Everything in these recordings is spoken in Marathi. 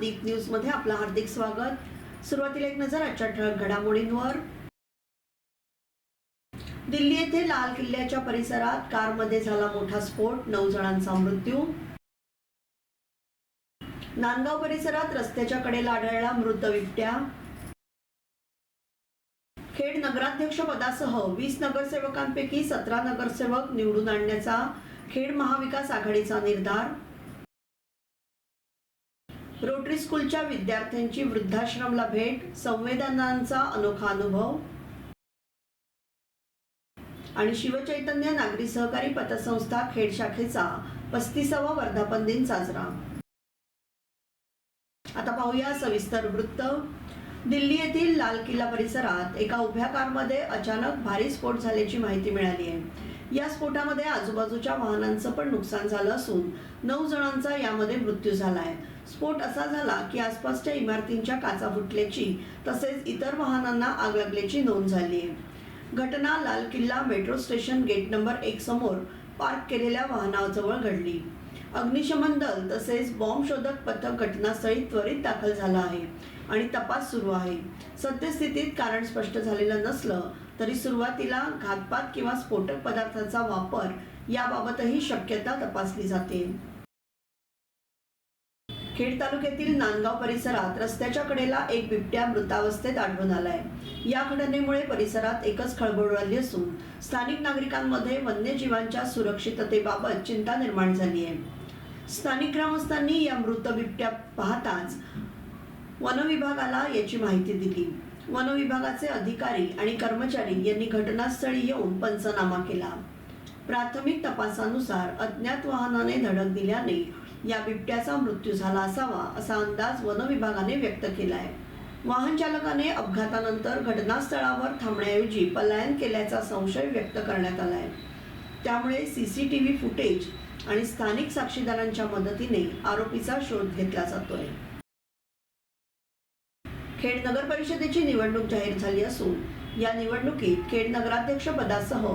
दीपमध्ये आपलं हार्दिक स्वागत. सुरुवातीला एक नजर आजच्या ठळक घडामोडींवर. दिल्ली येथे लाल किल्ल्याच्या परिसरात कारमध्ये झाला मोठा स्फोट नऊ जणांचा मृत्यू. नांदगाव परिसरात रस्त्याच्या कडेला आढळला मृत बिबट्या. खेड नगराध्यक्ष पदासह वीस नगरसेवकांपैकी सतरा नगरसेवक निवडून आणण्याचा खेड महाविकास आघाडीचा निर्धार. रोटरी स्कूलच्या विद्यार्थ्यांची वृद्धाश्रमला भेट संवेदनांचा अनोखा अनुभव आणि शिवचैतन्य नागरी सहकारी पतसंस्था खेड शाखेचा पस्तीसावा वर्धापन दिन साजरा. आता पाहूया सविस्तर वृत्त. दिल्ली येथील लाल किल्ला परिसरात एका उभ्या कारमध्ये अचानक भारी स्फोट झाल्याची माहिती मिळाली आहे. या स्फोटामध्ये आजूबाजूच्या वाहनांचं पण नुकसान झालं असून नऊ जणांचा यामध्ये मृत्यू झाला आहे. स्फोट असा झाला की आसपासच्या इमारतींच्या काचा फुटल्याची तसेच इतर वाहनांना आग लागल्याची नोंद झाली आहे. घटना लाल किल्ला मेट्रो स्टेशन गेट नंबर एक समोर पार्क केलेल्या वाहनाजवळ घडली. अग्निशमन दल तसेच बॉम्ब शोधक पथक घटनास्थळी त्वरित दाखल झालं आहे आणि तपास सुरू आहे. सद्यस्थितीत कारण स्पष्ट झालेलं नसलं तरी सुरुवातीला घातपात किंवा स्फोटक पदार्थाचा वापर याबाबतही शक्यता तपासली जाते. खेड तालुक्यातील नांदगाव परिसरात रस्त्याच्या कडेला एक बिबट्या मृतावस्थेत आढळून आलाय. या घटनेमुळे परिसरात एकच खळबळ उडाली असून स्थानिक नागरिकांमध्ये वन्यजीवांच्या सुरक्षिततेबाबत चिंता निर्माण झाली आहे. स्थानिक ग्रामस्थांनी या मृत बिबट्या पाहताच वनविभागाला याची माहिती दिली. वनविभागाचे अधिकारी आणि कर्मचारी यांनी घटनास्थळी येऊन पंचनामा केला. प्राथमिक तपासानुसार अज्ञात वाहनाने धडक दिल्याने या बिबट्याचा मृत्यू झाला असावा असा अंदाज वनविभागाने व्यक्त केला आहे वाहन चालकाने अपघातानंतर घटनास्थळावर थांबण्याऐवजी पलायन केल्याचा संशय व्यक्त करण्यात आलाय. त्यामुळे सीसीटीव्ही फुटेज आणि स्थानिक साक्षीदारांच्या मदतीने आरोपीचा शोध घेतला जातोय. खेड नगर परिषदेची निवडणूक जाहीर झाली असून या निवडणुकीत खेड नगराध्यक्ष पदासह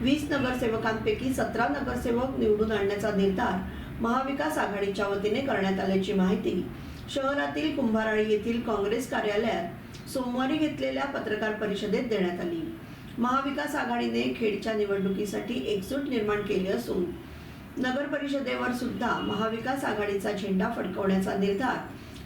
वीस नगरसेवकांपैकी सतरा नगरसेवक निवडून आणण्याचा निर्धार महाविकास आघाडीच्या वतीने करण्यात आल्याची माहिती शहरातील कुंभाराळी येथील काँग्रेस कार्यालयात सोमवारी घेतलेल्या पत्रकार परिषदेत देण्यात आली. महाविकास आघाडीने खेडच्या निवडणुकीसाठी एकजूट निर्माण केली असून नगर परिषदेवर सुद्धा महाविकास आघाडीचा झेंडा फडकवण्याचा निर्धार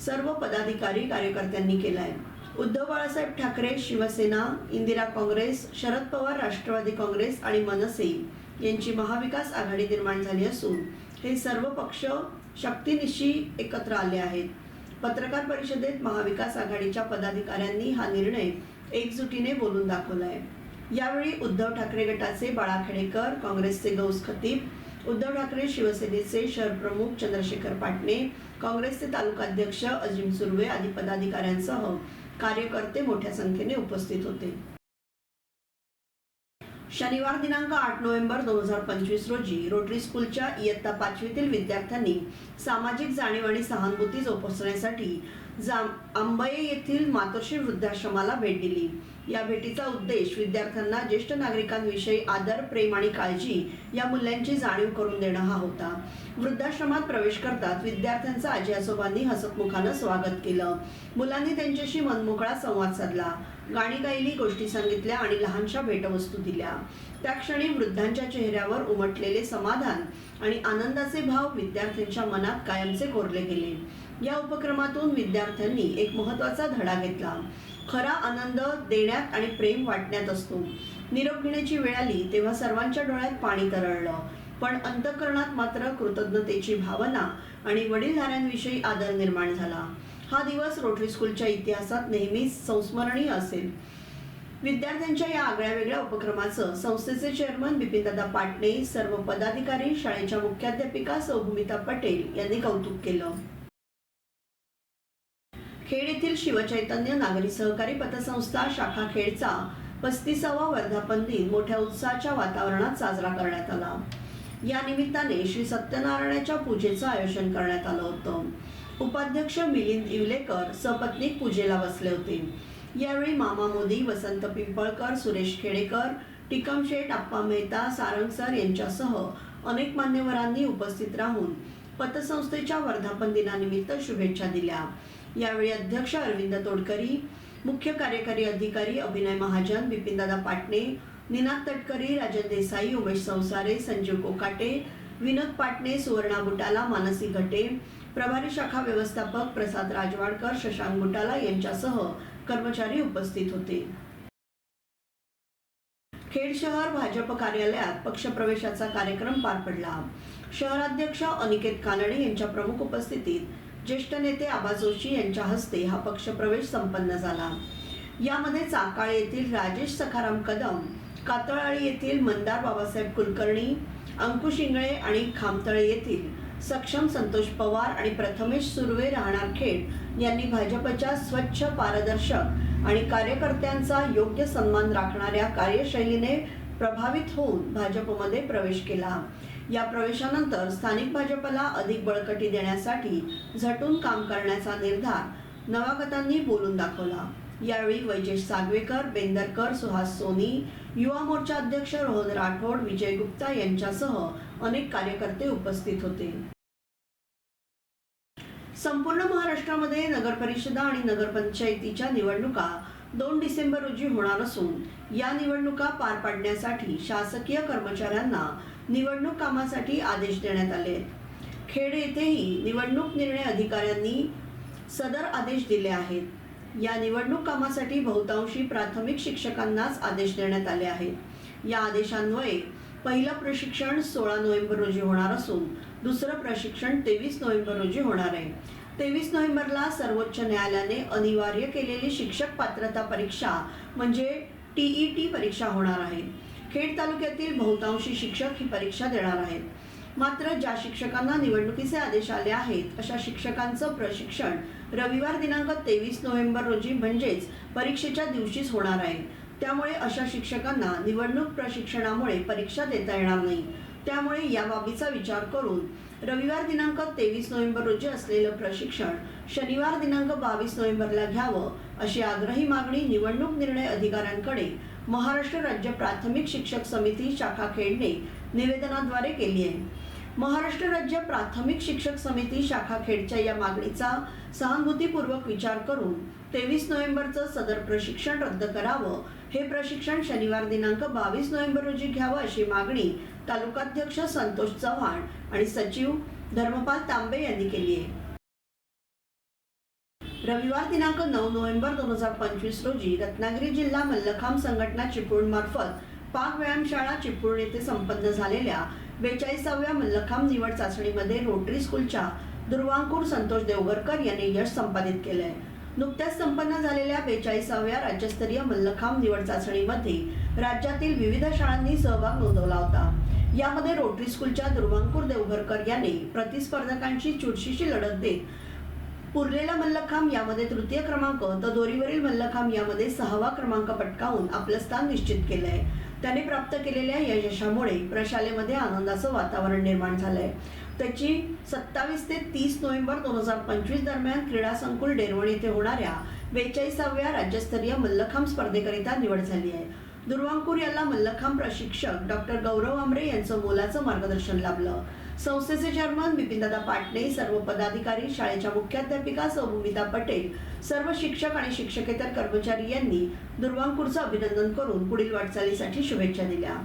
सर्व पदाधिकारी कार्यकर्त्यांनी केलाय. उद्धव बाळासाहेब ठाकरे शिवसेना इंदिरा काँग्रेस शरद पवार राष्ट्रवादी काँग्रेस आणि मनसे यांची महाविकास आघाडी निर्माण झाली असून हे सर्व पक्ष शक्तीनिशी एकत्र आले आहेत. पत्रकार परिषदेत महाविकास आघाडीच्या पदाधिकाऱ्यांनी हा निर्णय एकजुटीने बोलून दाखवला आहे यावेळी उद्धव ठाकरे गटाचे बाळा खेडेकर काँग्रेसचे गौस खतीब उद्धव ठाकरे शिवसेनेचे शहर प्रमुख चंद्रशेखर पाटणे काँग्रेसचे तालुकाध्यक्ष अजिम सुर्वे आदी पदाधिकाऱ्यांसह कार्यकर्ते मोठ्या संख्येने उपस्थित होते. शनिवार दिनांक आठ नोव्हेंबर दोन हजार पंचवीस रोजी रोटरी स्कूलच्या इयत्ता पाचवीतील विद्यार्थ्यांनी सामाजिक जाणीव आणि सहानुभूती जोपासण्यासाठी जाम आंबये येथील मातोश्री वृद्धाश्रमाला भेट दिली. या भेटीचा उद्देश विद्यार्थ्यांना ज्येष्ठ नागरिकांविषयी आदर प्रेम आणि काळजी या मूल्यांची जाणीव करून देणं हा होता. वृद्धाश्रमात प्रवेश करतात विद्यार्थ्यांचं आजी आजोबांनी हसतमुखानं स्वागत केलं. मुलांनी त्यांच्याशी मनमोकळा संवाद साधला. गाणी गायली गोष्टी सांगितल्या आणि लहानशा भेटवस्तू दिल्या. त्या क्षणी वृद्धांच्या चेहऱ्यावर उमटलेले समाधान आणि आनंदाचे भाव विद्यार्थ्यांच्या मनात कायमचे कोरले गेले. या उपक्रमातून विद्यार्थ्यांनी एक महत्त्वाचा धडा घेतला. खरा आनंद देण्यात आणि प्रेम वाटण्यात असतो. निरोप घेण्याची वेळ आली तेव्हा सर्वांच्या डोळ्यात पाणी तरळलं. पण अंतकरणात मात्र कृतज्ञतेची भावना आणि वडीलधाऱ्यांविषयी आदर निर्माण झाला. हा दिवस रोटरी स्कूलच्या इतिहासात नेहमीच संस्मरणीय असेल. विद्यार्थ्यांच्या या आगळ्या वेगळ्या उपक्रमाचं संस्थेचे चेअरमन बिपिनदादा पाटणे सर्व पदाधिकारी शाळेच्या मुख्याध्यापिका सौभूमिता पटेल यांनी कौतुक केलं. खेड येथील शिवचैतन्य नागरी सहकारी पतसंस्था शाखा खेडचा पस्तीसावा वर्धापन दिन मोठ्या उत्साहाच्या वातावरणात साजरा करण्यात आला. या निमित्ताने श्री सत्यनारायणाच्या पूजेचं आयोजन करण्यात आलं होतं. उपाध्यक्ष मिलिंद इवलेकर सपत्नीक पूजेला बसले होते. यावेळी मामा मोदी वसंत पिंपळकर सुरेश खेडेकर टिकम शेठ आप्पा मेहता सारंग सर यांच्यासह अनेक मान्यवरांनी उपस्थित राहून पतसंस्थेच्या वर्धापन दिनानिमित्त शुभेच्छा दिल्या. यावेळी अध्यक्ष अरविंद तोडकरी मुख्य कार्यकारी अधिकारी अभिनय महाजन बिपिनदादा पाटणे निनाद तटकरी राजन देसाई उमेश संसारे संजीव कोकाटे विनोद पाटणे सुवर्णा बुटाला मानसी घटे प्रभारी शाखा व्यवस्थापक प्रसाद राजवाडकर शशांक बुटाला यांच्यासह कर्मचारी उपस्थित होते. खेड शहर भाजप कार्यालयात पक्षप्रवेशाचा कार्यक्रम पार पडला. शहराध्यक्ष अनिकेत कानडे यांच्या प्रमुख उपस्थितीत ज्येष्ठ नेते आबा जोशी यांच्या हस्ते हा पक्षप्रवेश संपन्न झाला. यामध्ये चाकाळ येथील राजेश सखाराम कदम कातळाळी येथील मंदार बाबासाहेब कुलकर्णी अंकुश इंगळे आणि खामतळे येथील सक्षम संतोष पवार आणि प्रथमेश सुर्वे राहणार खेड यांनी भाजपच्या स्वच्छ पारदर्शक आणि कार्यकर्त्यांचा योग्य सन्मान राखणाऱ्या कार्यशैलीने प्रभावित होऊन भाजपमध्ये प्रवेश केला. या प्रवेशानंतर स्थानिक भाजपला अधिक बळकटी देण्यासाठी झटून काम करण्याचा निर्धार नवागतांनी बोलून दाखवला. यावेळी वैजेश सागवेकर बेंदरकर सुहास सोनी युवा मोर्चा अध्यक्ष रोहन राठोड विजय गुप्ता यांच्यासह अनेक कार्यकर्ते उपस्थित होते. संपूर्ण महाराष्ट्रामध्ये नगर परिषदा आणि नगरपंचायतीच्या निवडणुका दोन डिसेंबर रोजी होणार असून या निवडणुका पार पाडण्यासाठी शासकीय कर्मचाऱ्यांना निवडणूक कामासाठी आदेश देण्यात आले. आहेत. खेड येथेही निवडणूक निर्णय अधिकाऱ्यांनी सदर आदेश दिले आहेत. या निवडणूक कामासाठी बहुतांशी प्राथमिक शिक्षकांनाच आदेश देण्यात आले आहेत. या आदेशान्वये पहिलं प्रशिक्षण सोळा नोव्हेंबर रोजी होणार असून दुसरं प्रशिक्षण तेवीस नोव्हेंबर रोजी होणार आहे. तेवीस नोव्हेंबरला सर्वोच्च न्यायालयाने अनिवार्य केलेली शिक्षक पात्रता परीक्षा म्हणजे टी ई टी परीक्षा होणार आहे. खेड तालुक्यातील बहुतांशी शिक्षक ही परीक्षा देणार आहेत. मात्र ज्या शिक्षकांना निवडणुकीचे आदेश आले आहेत अशा शिक्षकांचं प्रशिक्षण रविवार दिनांक तेवीस नोव्हेंबर रोजी म्हणजेच परीक्षेच्या दिवशीच होणार आहे. त्यामुळे अशा शिक्षकांना निवडणूक प्रशिक्षणामुळे परीक्षा देता येणार नाही. त्यामुळे या बाबीचा विचार करून रविवार दिनांक तेवीस नोव्हेंबर रोजी असलेलं प्रशिक्षण शनिवार दिनांक बावीस नोव्हेंबरला घ्यावं अशी आग्रही मागणी निवडणूक निर्णय अधिकाऱ्यांकडे महाराष्ट्र राज्य प्राथमिक शिक्षक समिती शाखा खेडने निवेदनाद्वारे केली आहे. महाराष्ट्र राज्य प्राथमिक शिक्षक समिती शाखा खेडच्या या मागणीचा सहानुभूतीपूर्वक विचार करून तेवीस नोव्हेंबरचं सदर प्रशिक्षण रद्द करावं हे प्रशिक्षण शनिवार दिनांक बावीस नोव्हेंबर रोजी घ्यावं अशी मागणी तालुकाध्यक्ष संतोष चव्हाण आणि सचिव धर्मपाल तांबे यांनी केली आहे. रविवार दिनांक नऊ नोव्हेंबर दोन हजार पंचवीस रोजी रत्नागिरी जिल्हा मल्लखांब संघटना चिपळूण मार्फत पाक व्यायामशाळा चिपळूण येथे संपन्न झालेल्या बेचाळीसाव्या मल्लखांब निवड चाचणीमध्ये रोटरी स्कूलच्या दुर्वांकूर संतोष देवगरकर यांनी यश संपादित केलंय. नुकत्याच संपन्न झालेल्या बेचाळीसाव्या राज्यस्तरीय मल्लखांब निवड चाचणीमध्ये राज्यातील विविध शाळांनी सहभाग नोंदवला होता. यामध्ये रोटरी स्कूलच्या दुर्वांकूर देवघरकर यांनी प्रतिस्पर्धकांशी चुरशीची लढत देत पुरलेला मल्लखांब यामध्ये तृतीय क्रमांक तर दोरीवरील मल्लखांब यामध्ये सहावा क्रमांक पटकावून आपलं स्थान निश्चित केलंय. त्याने प्राप्त केलेल्या या यशामुळे प्रशालेमध्ये आनंदाचं वातावरण निर्माण झालंय. त्याची सत्तावीस ते तीस नोव्हेंबर दोन हजार पंचवीस दरम्यान क्रीडा संकुल डेरवण येथे होणाऱ्या बेचाळीसाव्या राज्यस्तरीय मल्लखांब स्पर्धेकरिता निवड झाली आहे. दुर्वांकूर याला मल्लखांब प्रशिक्षक डॉक्टर गौरव आमरे यांचं मोलाचं मार्गदर्शन लाभलं. संस्थेचे चेअरमन बिपिनदादा पाटणे सर्व पदाधिकारी शाळेच्या मुख्याध्यापिका सौभूमिता पटेल सर्व शिक्षक आणि शिक्षकेतर कर्मचारी यांनी दुर्वांकूरचं अभिनंदन करून पुढील वाटचालीसाठी शुभेच्छा दिल्या.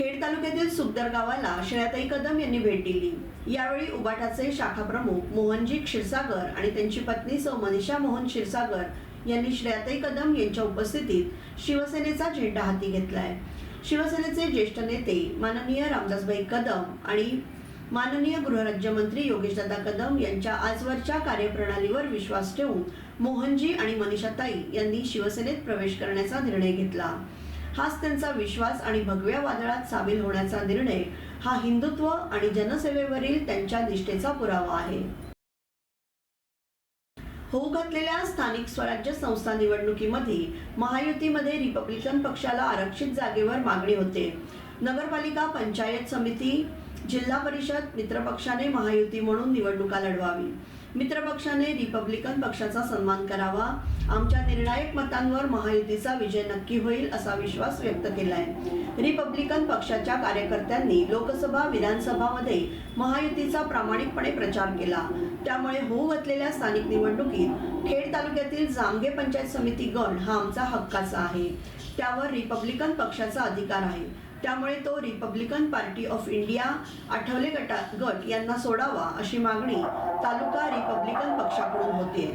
खेड तालुक्यातील सुखदर गावाला श्रेयाताई कदम यांनी भेट दिली. यावेळी उबाटाचे शाखा प्रमुख मोहनजी क्षीरसागर आणि त्यांची पत्नी सौ मनीषा मोहन क्षीरसागर यांनी श्रेयाताई कदम यांच्या उपस्थितीत शिवसेनेचा झेंडा हाती घेतलाय. शिवसेनेचे ज्येष्ठ नेते माननीय रामदासभाई कदम आणि माननीय गृहराज्यमंत्री योगेशदादा कदम यांच्या आजवरच्या कार्यप्रणालीवर विश्वास ठेवून मोहनजी आणि मनीषाताई यांनी शिवसेनेत प्रवेश करण्याचा निर्णय घेतला. हाच त्यांचा विश्वास आणि भगव्या वादळात सामील होण्याचा निर्णय हा हिंदुत्व आणि जनसेवेवरील त्यांच्या निष्ठेचा पुरावा आहे. होऊ घातलेल्या स्थानिक स्वराज्य संस्था निवडणुकीमध्ये महायुतीमध्ये रिपब्लिकन पक्षाला आरक्षित जागेवर मागणी होते. नगरपालिका पंचायत समिती जिल्हा परिषद मित्रपक्षाने महायुती म्हणून निवडणुका लढवावी. मित्रपक्षाने रिपब्लिकन पक्षाचा सन्मान करावा. आमच्या निर्णायक मतांवर महायुतीचा विजय नक्की होईल असा विश्वास व्यक्त केलाय. रिपब्लिकन पक्षाच्या कार्यकर्त्यांनी लोकसभा विधानसभामध्ये महायुतीचा प्रामाणिकपणे प्रचार केला. त्यामुळे होऊ घातलेल्या स्थानिक निवडणुकीत खेड तालुक्यातील जामगे पंचायत समिती गण हा आमचा हक्काचा आहे. त्यावर रिपब्लिकन पक्षाचा अधिकार आहे. त्यामुळे तो Republican party of India Athawale गटा गट यांना सोडावा अशी मागणी तालुका रिपब्लिकन पक्षाकडून होते.